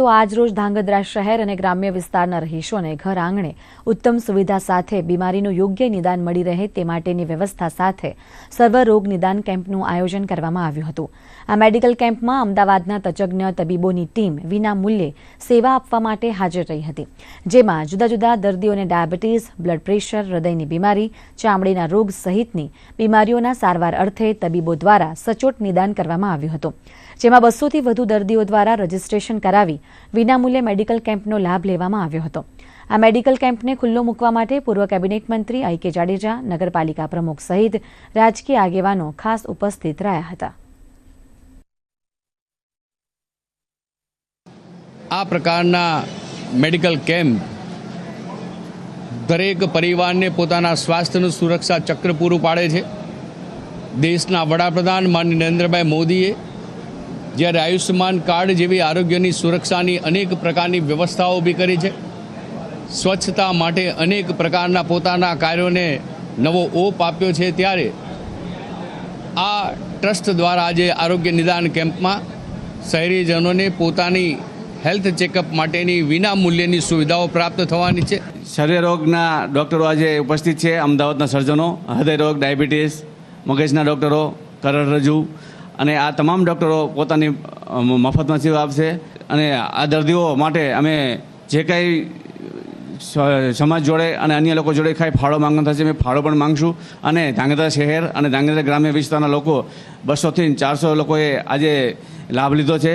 તો આજરોજ ધાંગધ્રા શહેર અને ગ્રામ્ય વિસ્તારના રહીશોને ઘર આંગણે ઉત્તમ સુવિધા સાથે બીમારીનું યોગ્ય નિદાન મળી રહે તે માટેની વ્યવસ્થા સાથે સર્વરોગ નિદાન કેમ્પનું આયોજન કરવામાં આવ્યું હતું. આ મેડિકલ કેમ્પમાં અમદાવાદના તજજ્ઞ તબીબોની ટીમ વિના મૂલ્યે સેવા આપવા માટે હાજર રહી હતી. જેમાં જુદા જુદા દર્દીઓને ડાયાબિટીસ, બ્લડ પ્રેશર, હૃદયની બીમારી, ચામડીના રોગ સહિતની બીમારીઓના સારવાર અર્થે તબીબો દ્વારા સચોટ નિદાન કરવામાં આવ્યું હતું. જેમાં બસોથી વધુ દર્દીઓ દ્વારા રજીસ્ટ્રેશન કરાવી વિનામૂલ્યે મેડિકલ કેમ્પનો લાભ લેવામાં આવ્યો હતો. આ મેડિકલ કેમ્પને ખુલ્લો મૂકવા માટે પૂર્વ કેબિનેટ મંત્રી આઈ જાડેજા, નગરપાલિકા પ્રમુખ સહિત રાજકીય આગેવાનો ખાસ ઉપસ્થિત રહ્યા હતા. આ પ્રકારના મેડિકલ કેમ્પ દરેક પરિવારને પોતાના સ્વાસ્થ્યનું સુરક્ષા ચક્ર પૂરું પાડે છે. દેશના વડાપ્રધાન માનનીય નરેન્દ્રભાઈ મોદીએ જ્યારે આયુષ્યમાન કાર્ડ જેવી આરોગ્યની સુરક્ષાની અનેક પ્રકારની વ્યવસ્થાઓ ઊભી કરી છે. સ્વચ્છતા માટે અનેક પ્રકારના પોતાના કાર્યોને નવો ઓપ આપ્યો છે ત્યારે આ ટ્રસ્ટ દ્વારા આજે આરોગ્ય નિદાન કેમ્પમાં શહેરીજનોને પોતાની હેલ્થ ચેકઅપ માટેની વિના મૂલ્યની સુવિધાઓ પ્રાપ્ત થવાની છે. શરીર રોગના ડૉક્ટરો આજે ઉપસ્થિત છે, અમદાવાદના સર્જનો, હૃદય રોગ, ડાયાબિટીસ, મગજના ડૉક્ટરો કરોડરજ્જુ અને આ તમામ ડૉક્ટરો પોતાની મફતમાં સેવા આપશે. અને આ દર્દીઓ માટે અમે જે કાંઈ સમાજ જોડે અને અન્ય લોકો જોડે કાંઈ ફાળો માંગવાનો થશે, અમે ફાળો પણ માંગશું. અને ધાંગધ્રા શહેર અને ધાંગધ્રા ગ્રામ્ય વિસ્તારના લોકો બસોથી ચારસો લોકોએ આજે લાભ લીધો છે.